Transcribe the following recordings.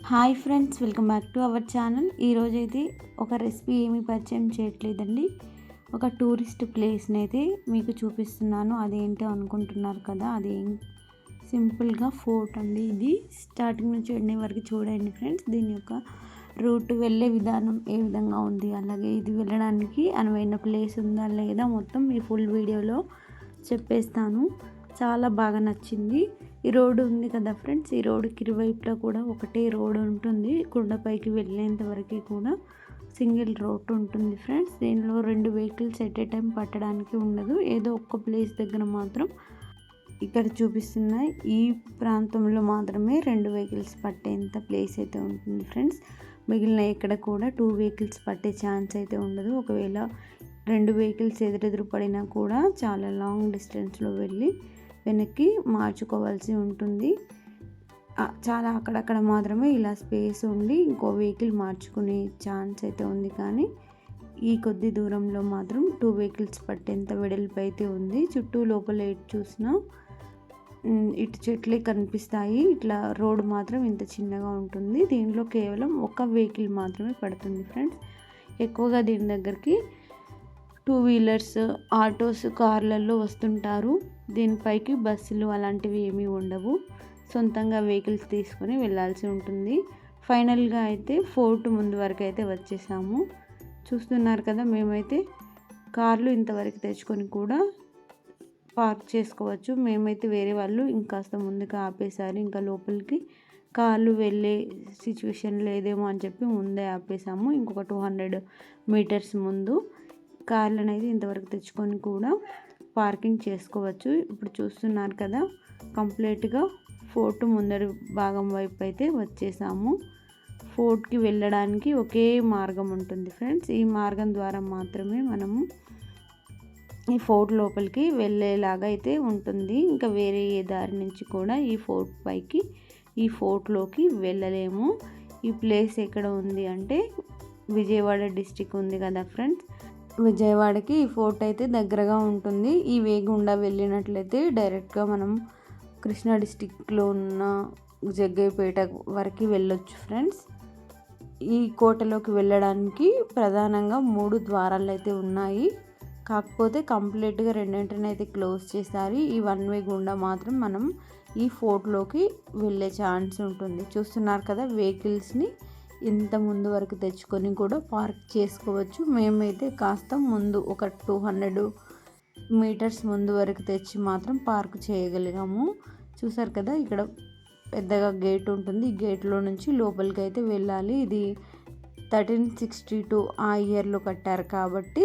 Hi friends welcome back to our channel. ఈరోజు అయితే ఒక రెసిపీ ఏమీ పరిచయం చేయట్లేదండి. ఒక టూరిస్ట్ ప్లేస్ని అయితే మీకు చూపిస్తున్నాను. అదేంటో అనుకుంటున్నారు కదా అదేం సింపుల్గా ఫోర్ట్ అండి ఇది. స్టార్టింగ్ నుంచి ఎండింగ్ వరకు చూడండి ఫ్రెండ్స్ దీని యొక్క రూట్ వెళ్ళే విధానం ఏ విధంగా ఉంది. అలాగే ఇది వెళ్ళడానికి అనువైన ప్లేస్ ఉందా లేదా మొత్తం ఈ ఫుల్ వీడియోలో చెప్పేస్తాను. చాలా బాగా నచ్చింది. ఈ రోడ్డు ఉంది కదా ఫ్రెండ్స్ ఈ రోడ్డుకి ఇరువైపులా కూడా ఒకటే రోడ్ ఉంటుంది. కొండపైకి వెళ్ళేంత వరకు కూడా సింగిల్ రోడ్ ఉంటుంది ఫ్రెండ్స్. దీనిలో రెండు వెహికల్స్ ఎట్ ఏ టైం పట్టడానికి ఉండదు. ఏదో ఒక్క ప్లేస్ దగ్గర మాత్రం ఇక్కడ చూపిస్తున్న ఈ ప్రాంతంలో మాత్రమే రెండు వెహికల్స్ పట్టేంత ప్లేస్ అయితే ఉంటుంది ఫ్రెండ్స్. మిగిలిన ఎక్కడ కూడా టూ వెహికల్స్ పట్టే ఛాన్స్ అయితే ఉండదు. ఒకవేళ రెండు వెహికల్స్ ఎదురెదురు పడినా కూడా చాలా లాంగ్ డిస్టెన్స్లో వెళ్ళి వెనక్కి మార్చుకోవాల్సి ఉంటుంది. చాలా అక్కడక్కడ మాత్రమే ఇలా స్పేస్ ఉండి ఇంకో వెహికల్ మార్చుకునే ఛాన్స్ అయితే ఉంది. కానీ ఈ కొద్ది దూరంలో మాత్రం టూ వెహికల్స్ పట్టేంత వెడల్పు అయితే ఉంది. చుట్టూ లోపల ఎటు చూసినా ఇటు చెట్లే కనిపిస్తాయి. ఇట్లా రోడ్ మాత్రం ఇంత చిన్నగా ఉంటుంది. దీనిలో కేవలం ఒక వెహికల్ మాత్రమే పడుతుంది ఫ్రెండ్స్. ఎక్కువగా దీని దగ్గరికి టూ వీలర్స్ ఆటోస్ కార్లలో వస్తుంటారు. దీనిపైకి బస్సులు అలాంటివి ఏమీ ఉండవు. సొంతంగా వెహికల్స్ తీసుకొని వెళ్ళాల్సి ఉంటుంది. ఫైనల్గా అయితే ఫోర్ట్ ముందు వరకు అయితే వచ్చేసాము. చూస్తున్నారు కదా మేమైతే కార్లు ఇంతవరకు తెచ్చుకొని కూడా పార్క్ చేసుకోవచ్చు. మేమైతే వేరే వాళ్ళు ఇంకాస్త ముందుగా ఆపేశారు. ఇంకా లోపలికి కార్లు వెళ్ళే సిచ్యువేషన్ లేదేమో అని చెప్పి ముందే ఆపేసాము ఇంకొక టూ హండ్రెడ్ మీటర్స్ ముందు కార్లను అయితే ఇంతవరకు తెచ్చుకొని కూడా పార్కింగ్ చేసుకోవచ్చు. ఇప్పుడు చూస్తున్నారు కదా కంప్లీట్గా ఫోర్ట్ ముందరి భాగం వైపు అయితే వచ్చేసాము. ఫోర్ట్కి వెళ్ళడానికి ఒకే మార్గం ఉంటుంది ఫ్రెండ్స్. ఈ మార్గం ద్వారా మాత్రమే మనము ఈ ఫోర్ట్ లోపలికి వెళ్ళేలాగా అయితే ఉంటుంది. ఇంకా వేరే ఏ దారి నుంచి కూడా ఈ ఫోర్ట్ పైకి ఈ ఫోర్ట్లోకి వెళ్ళలేము. ఈ ప్లేస్ ఎక్కడ ఉంది అంటే విజయవాడ డిస్టిక్ ఉంది కదా ఫ్రెండ్స్. విజయవాడకి ఈ ఫోర్ట్ అయితే దగ్గరగా ఉంటుంది. ఈ వే గుండా వెళ్ళినట్లయితే డైరెక్ట్గా మనం కృష్ణా డిస్టిక్లో ఉన్న జగ్గయ్యపేట వరకు వెళ్ళొచ్చు ఫ్రెండ్స్. ఈ కోటలోకి వెళ్ళడానికి ప్రధానంగా మూడు ద్వారాలు అయితే ఉన్నాయి. కాకపోతే కంప్లీట్గా రెండింటిని అయితే క్లోజ్ చేశారు. ఈ వన్ వే గుండా మాత్రం మనం ఈ ఫోర్ట్లోకి వెళ్ళే ఛాన్స్ ఉంటుంది. చూస్తున్నారు కదా వెహికల్స్ని. ఇంత ముందు వరకు తెచ్చుకొని కూడా పార్క్ చేసుకోవచ్చు. మేమైతే కాస్త ముందు ఒక టూ హండ్రెడ్ మీటర్స్ ముందు వరకు తెచ్చి మాత్రం పార్క్ చేయగలిగాము. చూసారు కదా ఇక్కడ పెద్దగా గేట్ ఉంటుంది. ఈ గేట్లో నుంచి లోపలికి అయితే వెళ్ళాలి. ఇది థర్టీన్ సిక్స్టీ టూ ఆ ఇయర్లో కట్టారు కాబట్టి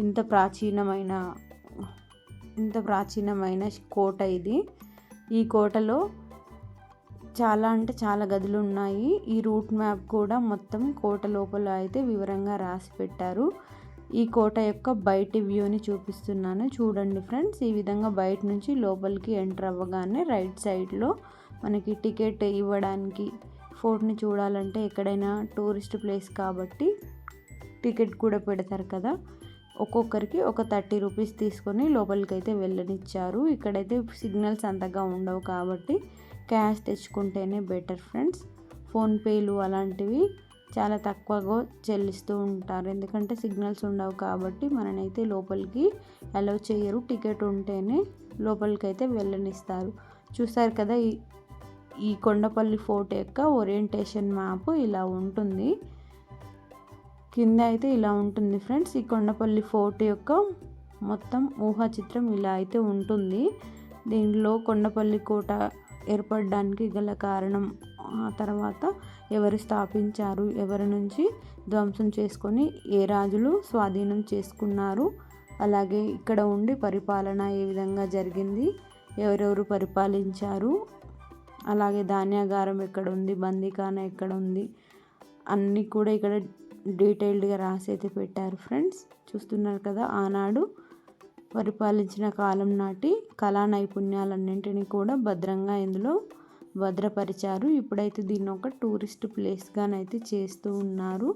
ఇంత ప్రాచీనమైన ఇంత ప్రాచీనమైన కోట ఇది. ఈ కోటలో చాలా అంటే చాలా గదులు ఉన్నాయి ఈ రూట్ మ్యాప్ కూడా మొత్తం కోట లోపల అయితే వివరంగా రాసి పెట్టారు. ఈ కోట యొక్క బయటి వ్యూని చూపిస్తున్నాను. చూడండి ఫ్రెండ్స్ ఈ విధంగా బయట నుంచి లోపలికి ఎంటర్ అవ్వగానే రైట్ సైడ్లో మనకి టికెట్ ఇవ్వడానికి ఫోర్ట్ని చూడాలంటే ఎక్కడైనా టూరిస్ట్ ప్లేస్ కాబట్టి టికెట్ కూడా పెడతారు కదా. ఒక్కొక్కరికి ఒక థర్టీ రూపీస్ తీసుకొని లోపలికి అయితే వెళ్ళనిచ్చారు. ఇక్కడైతే సిగ్నల్స్ అంతగా ఉండవు కాబట్టి క్యాష్ తెచ్చుకుంటేనే బెటర్ ఫ్రెండ్స్. ఫోన్పేలు అలాంటివి చాలా తక్కువగా చెల్లిస్తూ ఉంటారు. ఎందుకంటే సిగ్నల్స్ ఉండవు కాబట్టి మననైతే లోపలికి అలౌ చేయరు. టికెట్ ఉంటేనే లోపలికైతే వెళ్ళనిస్తారు. చూసారు కదా ఈ ఈ కొండపల్లి ఫోర్ట్ యొక్క ఓరియంటేషన్ మ్యాప్ ఇలా ఉంటుంది. కింద అయితే ఇలా ఉంటుంది ఫ్రెండ్స్. ఈ కొండపల్లి ఫోర్ట్ యొక్క మొత్తం ఊహాచిత్రం ఇలా అయితే ఉంటుంది. దీనిలో కొండపల్లి కోట ఏర్పడడానికి గల కారణం. ఆ తర్వాత ఎవరు స్థాపించారు? ఎవరి నుంచి ధ్వంసం చేసుకొని ఏ రాజులు స్వాధీనం చేసుకున్నారు? అలాగే ఇక్కడ ఉండి పరిపాలన ఏ విధంగా జరిగింది? ఎవరెవరు పరిపాలించారు? అలాగే ధాన్యాగారం ఎక్కడ ఉంది బందీఖాన ఎక్కడ ఉంది అన్నీ కూడా ఇక్కడ డీటెయిల్డ్గా రాసి అయితే పెట్టారు ఫ్రెండ్స్. చూస్తున్నారు కదా ఆనాడు పరిపాలించిన కాలం నాటి కళా నైపుణ్యాలన్నింటినీ కూడా భద్రంగా ఇందులో భద్రపరిచారు. ఇప్పుడైతే దీన్ని ఒక టూరిస్ట్ ప్లేస్గానైతే చేస్తూ ఉన్నారు.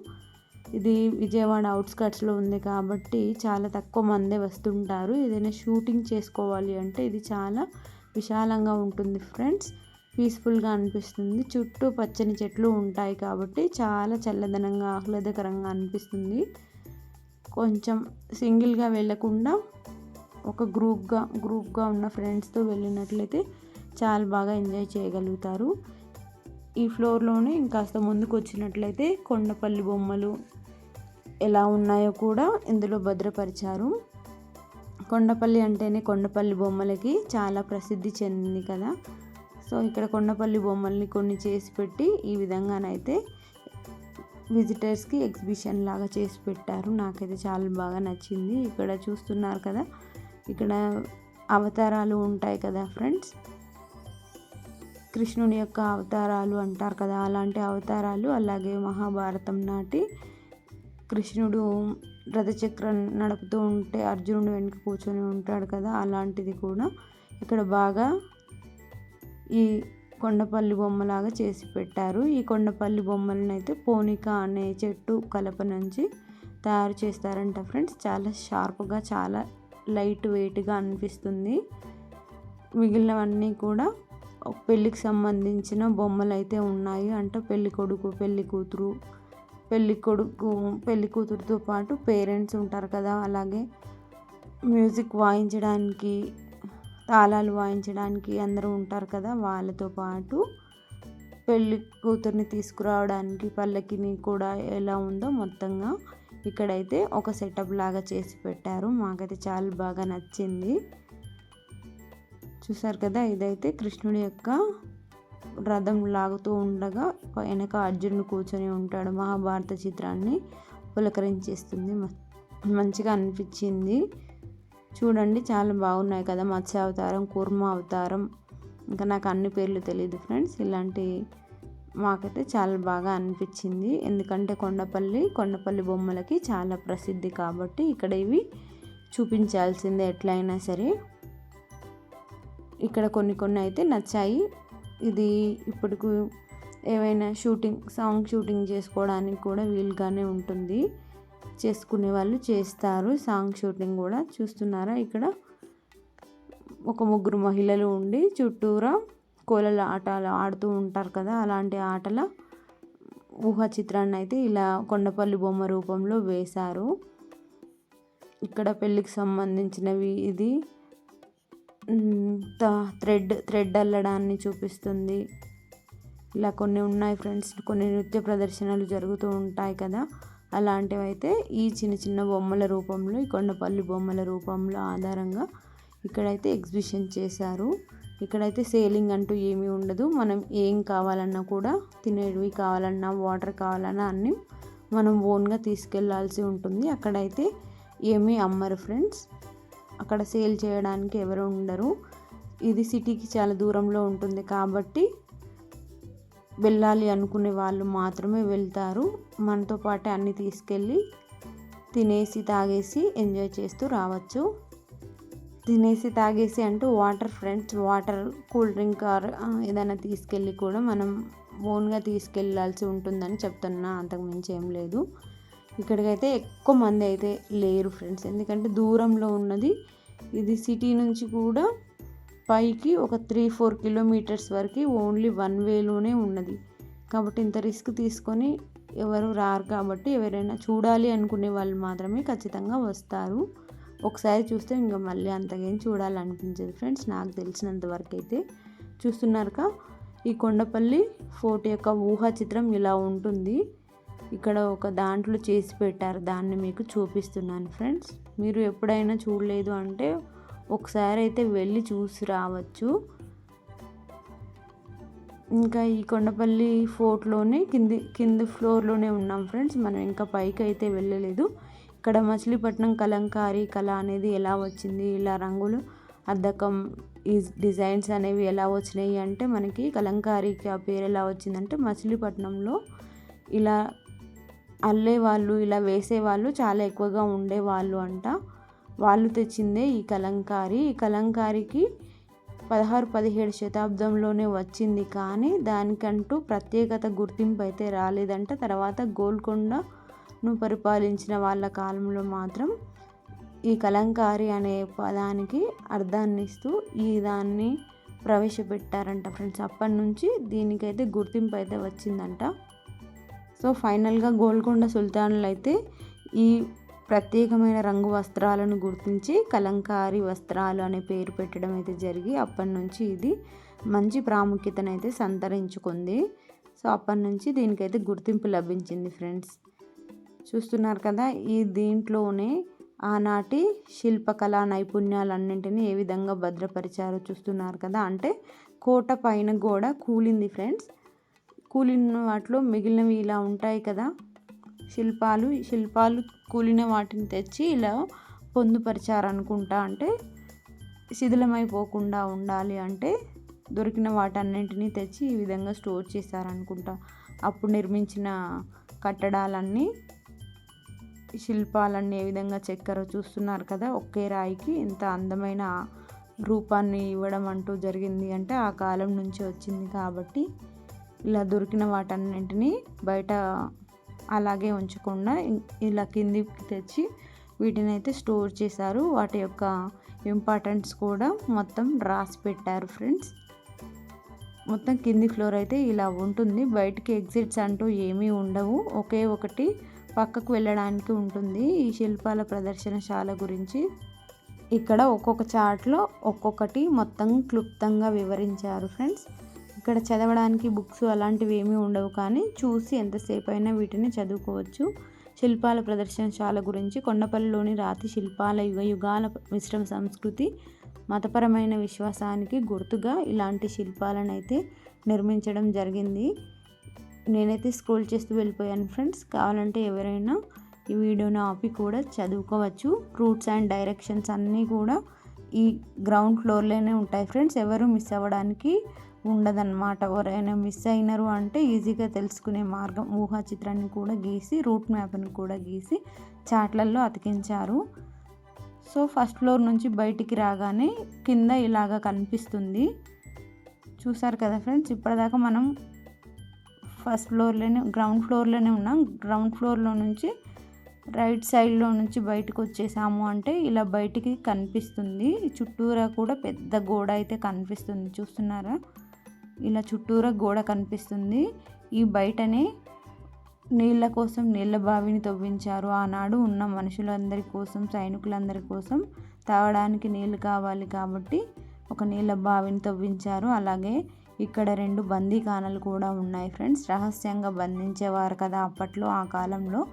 ఇది విజయవాడ అవుట్స్కట్స్లో ఉంది కాబట్టి చాలా తక్కువ మందే వస్తుంటారు. ఏదైనా షూటింగ్ చేసుకోవాలి అంటే ఇది చాలా విశాలంగా ఉంటుంది ఫ్రెండ్స్. పీస్ఫుల్గా అనిపిస్తుంది. చుట్టూ పచ్చని చెట్లు ఉంటాయి కాబట్టి చాలా చల్లదనంగా ఆహ్లాదకరంగా అనిపిస్తుంది. కొంచెం సింగిల్గా వెళ్ళకుండా ఒక గ్రూప్గా గ్రూప్గా ఉన్న ఫ్రెండ్స్తో వెళ్ళినట్లయితే చాలా బాగా ఎంజాయ్ చేయగలుగుతారు. ఈ ఫ్లోర్లోనే ఇంకాస్త ముందుకు వచ్చినట్లయితే కొండపల్లి బొమ్మలు ఎలా ఉన్నాయో కూడా ఇందులో భద్రపరిచారు. కొండపల్లి అంటేనే కొండపల్లి బొమ్మలకి చాలా ప్రసిద్ధి చెందింది కదా. సో ఇక్కడ కొండపల్లి బొమ్మల్ని కొన్ని చేసి పెట్టి ఈ విధంగానైతే విజిటర్స్కి ఎగ్జిబిషన్ లాగా చేసి పెట్టారు. నాకైతే చాలా బాగా నచ్చింది. ఇక్కడ చూస్తున్నారు కదా ఇక్కడ అవతారాలు ఉంటాయి కదా ఫ్రెండ్స్. కృష్ణుని యొక్క అవతారాలు అంటారు కదా అలాంటి అవతారాలు అలాగే మహాభారతం నాటి కృష్ణుడు రథచక్రం నడుపుతూ ఉంటే అర్జునుడు వెనక కూర్చొని ఉంటాడు కదా అలాంటిది కూడా ఇక్కడ బాగా ఈ కొండపల్లి బొమ్మలాగా చేసి పెట్టారు. ఈ కొండపల్లి బొమ్మలను అయితే పోనిక అనే చెట్టు కలప నుంచి తయారు చేస్తారంట ఫ్రెండ్స్. చాలా షార్ప్గా చాలా లైట్ వెయిట్గా అనిపిస్తుంది. మిగిలినవన్నీ కూడా పెళ్ళికి సంబంధించిన బొమ్మలు అయితే ఉన్నాయి. అంటే పెళ్ళి కొడుకు పెళ్ళి కూతురు పెళ్ళి కొడుకు పెళ్ళి కూతురుతో పాటు పేరెంట్స్ ఉంటారు కదా. అలాగే మ్యూజిక్ వాయించడానికి తాళాలు వాయించడానికి అందరూ ఉంటారు కదా. వాళ్ళతో పాటు పెళ్ళి కూతుర్ని తీసుకురావడానికి పల్లకిని కూడా ఎలా ఉందో మొత్తంగా ఇక్కడైతే ఒక సెటప్ లాగా చేసి పెట్టారు. మాకైతే చాలా బాగా నచ్చింది. చూసారు కదా ఇదైతే కృష్ణుడి యొక్క రథం లాగుతూ ఉండగా వెనక అర్జునుడు కూర్చొని ఉంటాడు. మహాభారత చిత్రాన్ని పులకరించేస్తుంది. మంచిగా అనిపించింది. చూడండి చాలా బాగున్నాయి కదా మత్స్య అవతారం కూర్మ అవతారం ఇంకా నాకు అన్ని పేర్లు తెలియదు ఫ్రెండ్స్. ఇలాంటి మాకైతే చాలా బాగా అనిపించింది. ఎందుకంటే కొండపల్లి కొండపల్లి బొమ్మలకి చాలా ప్రసిద్ధి కాబట్టి ఇక్కడ ఇవి చూపించాల్సిందే ఎట్లయినా సరే. ఇక్కడ కొన్ని కొన్ని అయితే నచ్చాయి. ఇది ఇప్పటికు ఏవైనా షూటింగ్ సాంగ్ షూటింగ్ చేసుకోవడానికి కూడా వీలుగానే ఉంటుంది. చేసుకునే వాళ్ళు చేస్తారు. సాంగ్ షూటింగ్ కూడా చూస్తున్నారా? ఇక్కడ ఒక ముగ్గురు మహిళలు ఉండి చుట్టూరా కోలల ఆటలు ఆడుతూ ఉంటారు కదా అలాంటి ఆటల ఊహా చిత్రాన్ని అయితే ఇలా కొండపల్లి బొమ్మ రూపంలో వేశారు. ఇక్కడ పెళ్ళికి సంబంధించినవి ఇది. థ్రెడ్ థ్రెడ్ అల్లడాన్ని చూపిస్తుంది. ఇలా కొన్ని ఉన్నాయి ఫ్రెండ్స్ కొన్ని నృత్య ప్రదర్శనలు జరుగుతూ ఉంటాయి కదా అలాంటివి అయితే ఈ చిన్న చిన్న బొమ్మల రూపంలో ఈ కొండపల్లి బొమ్మల రూపంలో ఆధారంగా ఇక్కడైతే ఎగ్జిబిషన్ చేశారు. ఇక్కడైతే సేలింగ్ అంటూ ఏమీ ఉండదు. మనం ఏం కావాలన్నా కూడా తినేవి కావాలన్నా వాటర్ కావాలన్నా అన్నీ మనం ఓన్గా తీసుకెళ్ళాల్సి ఉంటుంది. అక్కడైతే ఏమీ అమ్మరు ఫ్రెండ్స్. అక్కడ సేల్ చేయడానికి ఎవరు ఉండరు. ఇది సిటీకి చాలా దూరంలో ఉంటుంది కాబట్టి వెళ్ళాలి అనుకునే వాళ్ళు మాత్రమే వెళ్తారు. మనతో పాటే అన్నీ తీసుకెళ్ళి తినేసి తాగేసి ఎంజాయ్ చేస్తూ రావచ్చు. తినేసి తాగేసి అంటూ water friends water cool drink or ఏదైనా తీసుకెళ్ళి కూడా మనం ఓన్గా తీసుకెళ్ళాల్సి ఉంటుందని చెప్తున్నా అంతకు మించి ఏం లేదు. ఇక్కడికైతే ఎక్కువ మంది అయితే లేరు ఫ్రెండ్స్. ఎందుకంటే దూరంలో ఉన్నది ఇది సిటీ నుంచి కూడా పైకి ఒక త్రీ ఫోర్ కిలోమీటర్స్ వరకు ఓన్లీ వన్ వేలోనే ఉన్నది. కాబట్టి ఇంత రిస్క్ తీసుకొని ఎవరు రారు కాబట్టి ఎవరైనా చూడాలి అనుకునే వాళ్ళు మాత్రమే ఖచ్చితంగా వస్తారు. ఒకసారి చూస్తే ఇంకా మళ్ళీ అంతగేం చూడాలనిపించదు ఫ్రెండ్స్. నాకు తెలిసినంత వరకు అయితే చూస్తున్నారుగా ఈ కొండపల్లి ఫోర్ట్ యొక్క ఊహా చిత్రం ఇలా ఉంటుంది. ఇక్కడ ఒక దాంట్లో చేసి పెట్టారు. దాన్ని మీకు చూపిస్తున్నాను ఫ్రెండ్స్. మీరు ఎప్పుడైనా చూడలేదు అంటే ఒకసారి అయితే వెళ్ళి చూసి రావచ్చు. ఇంకా ఈ కొండపల్లి ఫోర్ట్లోనే కింది కింది ఫ్లోర్లోనే ఉన్నాం ఫ్రెండ్స్. మనం ఇంకా పైకి అయితే వెళ్ళలేదు. ఇక్కడ మచిలీపట్నం కలంకారీ కళ అనేది ఎలా వచ్చింది? ఇలా రంగులు అద్దకం ఈ డిజైన్స్ అనేవి ఎలా వచ్చినాయి అంటే మనకి కలంకారీకి ఆ పేరు ఎలా వచ్చిందంటే మచిలీపట్నంలో ఇలా అల్లే వాళ్ళు ఇలా వేసేవాళ్ళు చాలా ఎక్కువగా ఉండేవాళ్ళు అంట. వాళ్ళు తెచ్చిందే ఈ కలంకారీ. ఈ కలంకారీకి పదహారు పదిహేడు శతాబ్దంలోనే వచ్చింది కానీ దానికంటూ ప్రత్యేకత గుర్తింపు అయితే రాలేదంట. తర్వాత గోల్కొండ ను పరిపాలించిన వాళ్ళ కాలంలో మాత్రం ఈ కలంకారీ అనే పదానికి అర్థాన్ని ఇస్తూ ఈ దాన్ని ప్రవేశపెట్టారంట ఫ్రెండ్స్. అప్పటి నుంచి దీనికైతే గుర్తింపు అయితే వచ్చిందంట. సో ఫైనల్గా గోల్కొండ సుల్తాన్లు అయితే ఈ ప్రత్యేకమైన రంగు వస్త్రాలను గుర్తించి కలంకారీ వస్త్రాలు అనే పేరు పెట్టడం అయితే జరిగి అప్పటి నుంచి ఇది మంచి ప్రాముఖ్యతనైతే సంతరించుకుంది. సో అప్పటి నుంచి దీనికైతే గుర్తింపు లభించింది ఫ్రెండ్స్. చూస్తున్నారు కదా ఈ దీంట్లోనే ఆనాటి శిల్పకళా నైపుణ్యాలన్నింటినీ ఏ విధంగా భద్రపరిచారో చూస్తున్నారు కదా. అంటే కోట పైన గోడ కూలింది ఫ్రెండ్స్. కూలిన వాటిలో మిగిలినవి ఇలా ఉంటాయి కదా. శిల్పాలు శిల్పాలు కూలిన వాటిని తెచ్చి ఇలా పొందుపరిచారనుకుంటా అంటే శిథిలమైపోకుండా ఉండాలి అంటే దొరికిన వాటన్నింటినీ తెచ్చి ఈ విధంగా స్టోర్ చేశారనుకుంటా. అప్పుడు నిర్మించిన కట్టడాలన్నీ శిల్పాలన్నీ ఏ విధంగా చెక్కారో చూస్తున్నారు కదా ఒకే రాయికి ఇంత అందమైన రూపాన్ని ఇవ్వడం అంటూ జరిగింది అంటే ఆ కాలం నుంచి వచ్చింది కాబట్టి ఇలా దొరికిన వాటన్నింటినీ బయట అలాగే ఉంచకుండా ఇలా కిందికి తెచ్చి వీటిని అయితే స్టోర్ చేశారు. వాటి యొక్క ఇంపార్టెన్స్ కూడా మొత్తం రాసి పెట్టారు ఫ్రెండ్స్. మొత్తం కింది ఫ్లోర్ అయితే ఇలా ఉంటుంది. బయటికి ఎగ్జిట్స్ అంటూ ఏమీ ఉండవు. ఒకే ఒకటి పక్కకు వెళ్ళడానికి ఉంటుంది ఈ శిల్పాల ప్రదర్శనశాల గురించి. ఇక్కడ ఒక్కొక్క చార్ట్లో ఒక్కొక్కటి మొత్తం క్లుప్తంగా వివరించారు ఫ్రెండ్స్. ఇక్కడ చదవడానికి బుక్స్ అలాంటివి ఏమీ ఉండవు కానీ చూసి ఎంతసేపు అయినా వీటిని చదువుకోవచ్చు. శిల్పాల ప్రదర్శనశాల గురించి కొండపల్లిలోని రాతి శిల్పాల యుగ యుగాల మిశ్రమ సంస్కృతి మతపరమైన విశ్వాసానికి గుర్తుగా ఇలాంటి శిల్పాలను అయితే నిర్మించడం జరిగింది. నేనైతే స్క్రోల్ చేస్తూ వెళ్ళిపోయాను ఫ్రెండ్స్. కావాలంటే ఎవరైనా ఈ వీడియోని ఆపి కూడా చదువుకోవచ్చు. రూట్స్ అండ్ డైరెక్షన్స్ అన్నీ కూడా ఈ గ్రౌండ్ ఫ్లోర్లోనే ఉంటాయి ఫ్రెండ్స్. ఎవరు మిస్ అవ్వడానికి ఉండదన్నమాట. ఎవరైనా మిస్ అయినారు అంటే ఈజీగా తెలుసుకునే మార్గం ఊహా చిత్రాన్ని కూడా గీసి రూట్ మ్యాప్ని కూడా గీసి చాట్లల్లో అతికించారు. సో ఫస్ట్ ఫ్లోర్ నుంచి బయటికి రాగానే కింద ఇలాగా కనిపిస్తుంది. చూసారు కదా ఫ్రెండ్స్? ఇప్పటిదాకా మనం ఫస్ట్ ఫ్లోర్లోనే గ్రౌండ్ ఫ్లోర్లోనే ఉన్నాం. గ్రౌండ్ ఫ్లోర్లో నుంచి రైట్ సైడ్లో నుంచి బయటకు వచ్చేసాము అంటే ఇలా బయటికి కనిపిస్తుంది. చుట్టూరా కూడా పెద్ద గోడ అయితే కనిపిస్తుంది. చూస్తున్నారా? ఇలా చుట్టూరా గోడ కనిపిస్తుంది. ఈ బయటనే నీళ్ళ కోసం నీళ్ళ బావిని తవ్వించారు. ఆనాడు ఉన్న మనుషులందరి కోసం సైనికులందరి కోసం తాగడానికి నీళ్ళు కావాలి కాబట్టి ఒక నీళ్ళ బావిని తవ్వించారు. అలాగే ఇక్కడ రెండు బందీఖానలు కూడా ఉన్నాయి ఫ్రెండ్స్. రహస్యంగా బంధించేవారు కదా అప్పట్లో ఆ కాలంలో.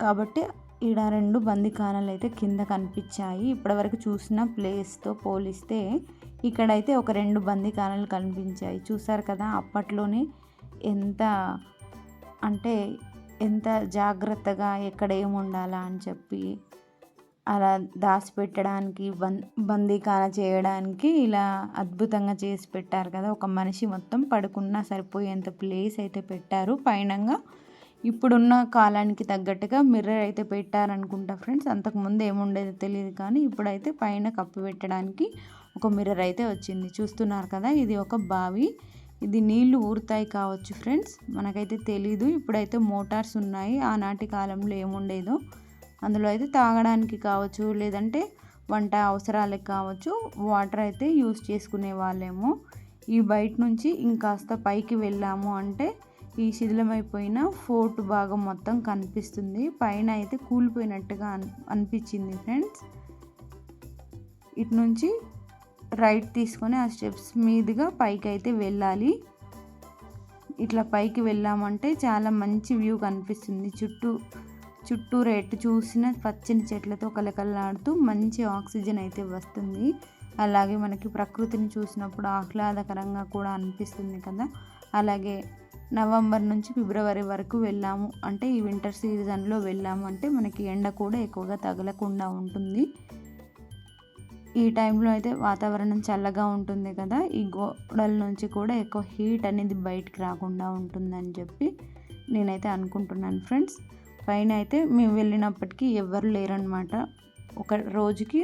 కాబట్టి ఈడ రెండు బందీఖానలు అయితే కింద కనిపించాయి. ఇప్పటివరకు చూసిన ప్లేస్తో పోలిస్తే ఇక్కడైతే ఒక రెండు బందీఖానలు కనిపించాయి. చూసారు కదా అప్పట్లోనే ఎంత అంటే ఎంత జాగ్రత్తగా ఎక్కడ ఏమి ఉండాలా అని చెప్పి అలా దాచిపెట్టడానికి బంద్ బందీఖాన చేయడానికి ఇలా అద్భుతంగా చేసి పెట్టారు కదా. ఒక మనిషి మొత్తం పడుకున్నా సరిపోయేంత ప్లేస్ అయితే పెట్టారు. పైనంగా ఇప్పుడున్న కాలానికి తగ్గట్టుగా మిర్రర్ అయితే పెట్టారనుకుంటా ఫ్రెండ్స్. అంతకుముందు ఏముండేది తెలియదు కానీ ఇప్పుడైతే పైన కప్పు పెట్టడానికి ఒక మిర్రర్ అయితే వచ్చింది. చూస్తున్నారు కదా ఇది ఒక బావి. ఇది నీళ్ళు ఊరుతాయి కావచ్చు ఫ్రెండ్స్. మనకైతే తెలీదు. ఇప్పుడైతే మోటార్స్ ఉన్నాయి. ఆనాటి కాలంలో ఏముండేదో. అందులో అయితే తాగడానికి కావచ్చు లేదంటే వంట అవసరాలకు కావచ్చు వాటర్ అయితే యూస్ చేసుకునే వాళ్ళేమో. ఈ బయట నుంచి ఇంకాస్త పైకి వెళ్ళాము అంటే ఈ శిథిలమైపోయిన ఫోర్ట్ భాగం మొత్తం కనిపిస్తుంది. పైన అయితే కూలిపోయినట్టుగా అనిపించింది ఫ్రెండ్స్. ఇటు నుంచి రైట్ తీసుకొని ఆ స్టెప్స్ మీదుగా పైకి అయితే వెళ్ళాలి. ఇట్లా పైకి వెళ్ళామంటే చాలా మంచి వ్యూ కనిపిస్తుంది. చుట్టూ చుట్టూ రేటు చూసిన పచ్చని చెట్లతో కలకలలాడుతూ మంచి ఆక్సిజన్ అయితే వస్తుంది. అలాగే మనకి ప్రకృతిని చూసినప్పుడు ఆహ్లాదకరంగా కూడా అనిపిస్తుంది కదా. అలాగే నవంబర్ నుంచి ఫిబ్రవరి వరకు వెళ్ళాము అంటే ఈ వింటర్ సీజన్లో వెళ్ళాము అంటే మనకి ఎండ కూడా ఎక్కువగా తగలకుండా ఉంటుంది. ఈ టైంలో అయితే వాతావరణం చల్లగా ఉంటుంది కదా. ఈ గోడల నుంచి కూడా ఎక్కువ హీట్ అనేది బయటకు రాకుండా ఉంటుందని చెప్పి నేనైతే అనుకుంటున్నాను ఫ్రెండ్స్. పైన అయితే మేము వెళ్ళినప్పటికీ ఎవరు లేరనమాట ఒక రోజుకి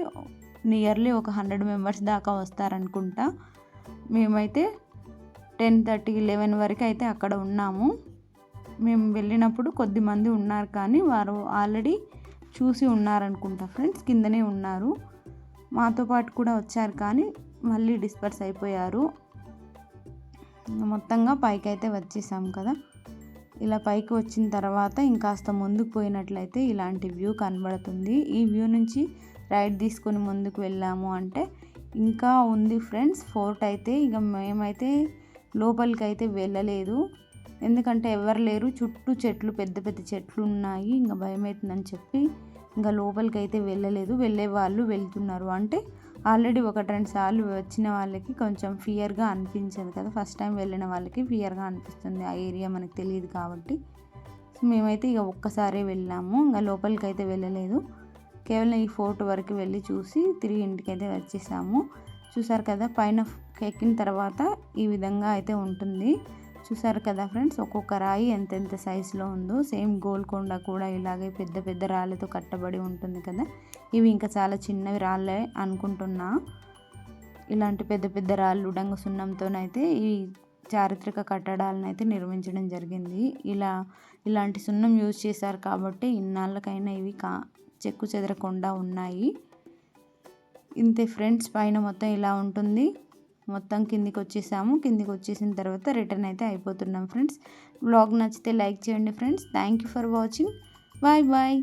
నియర్లీ ఒక హండ్రెడ్ మెంబర్స్ దాకా వస్తారనుకుంటా. మేమైతే టెన్ థర్టీ లెవెన్ వరకు అయితే అక్కడ ఉన్నాము. మేము వెళ్ళినప్పుడు కొద్దిమంది ఉన్నారు కానీ వారు ఆల్రెడీ చూసి ఉన్నారనుకుంటా ఫ్రెండ్స్ కిందనే ఉన్నారు. మాతో పాటు కూడా వచ్చారు కానీ మళ్ళీ డిస్పర్స్ అయిపోయారు. మొత్తంగా పైకి అయితే వచ్చేసాం కదా. ఇలా పైకి వచ్చిన తర్వాత ఇంకాస్త ముందుకు పోయినట్లయితే ఇలాంటి వ్యూ కనబడుతుంది. ఈ వ్యూ నుంచి రైడ్ తీసుకొని ముందుకు వెళ్ళాము అంటే ఇంకా ఉంది ఫ్రెండ్స్ ఫోర్ట్ అయితే ఇక మేమైతే లోపలికి అయితే వెళ్ళలేదు. ఎందుకంటే ఎవరు లేరు చుట్టూ చెట్లు పెద్ద పెద్ద చెట్లు ఉన్నాయి. ఇంకా భయం అవుతుందని చెప్పి ఇంకా లోపలికి అయితే వెళ్ళలేదు. వెళ్ళే వాళ్ళు వెళ్తున్నారు. అంటే ఆల్రెడీ ఒకటి రెండు సార్లు వచ్చిన వాళ్ళకి కొంచెం ఫియర్గా అనిపించదు కదా. ఫస్ట్ టైం వెళ్ళిన వాళ్ళకి ఫియర్గా అనిపిస్తుంది ఆ ఏరియా మనకు తెలియదు కాబట్టి. సో మేమైతే ఇక ఒక్కసారే వెళ్ళాము. ఇంకా లోపలికి అయితే వెళ్ళలేదు. కేవలం ఈ ఫోర్ట్ వరకు వెళ్ళి చూసి తిరిగి ఇంటికి అయితే వచ్చేసాము. చూసారు కదా పైన ఎక్కిన తర్వాత ఈ విధంగా అయితే ఉంటుంది. చూసారు కదా ఫ్రెండ్స్? ఒక్కొక్క రాయి ఎంతెంత సైజులో ఉందో సేమ్ గోల్కొండ కూడా ఇలాగే పెద్ద పెద్ద రాళ్ళతో కట్టబడి ఉంటుంది కదా? ఇవి ఇంకా చాలా చిన్నవి రాళ్ళే అనుకుంటున్నా. ఇలాంటి పెద్ద పెద్ద రాళ్ళు ఉడంగ సున్నంతోనైతే ఈ చారిత్రక కట్టడాలను అయితే నిర్మించడం జరిగింది. ఇలా ఇలాంటి సున్నం యూజ్ చేశారు కాబట్టి ఇన్నాళ్ళకైనా ఇవి కా చెక్కు చెదరకుండా ఉన్నాయి. ఇంతే ఫ్రెండ్స్ పైన మొత్తం ఇలా ఉంటుంది. మొత్తం కిందికి వచ్చేసాము కిందికి వచ్చేసిన తర్వాత రిటర్న్ అయితే అయిపోతున్నాం ఫ్రెండ్స్. బ్లాగ్ నచ్చితే లైక్ చేయండి friends. Thank you for watching. Bye bye.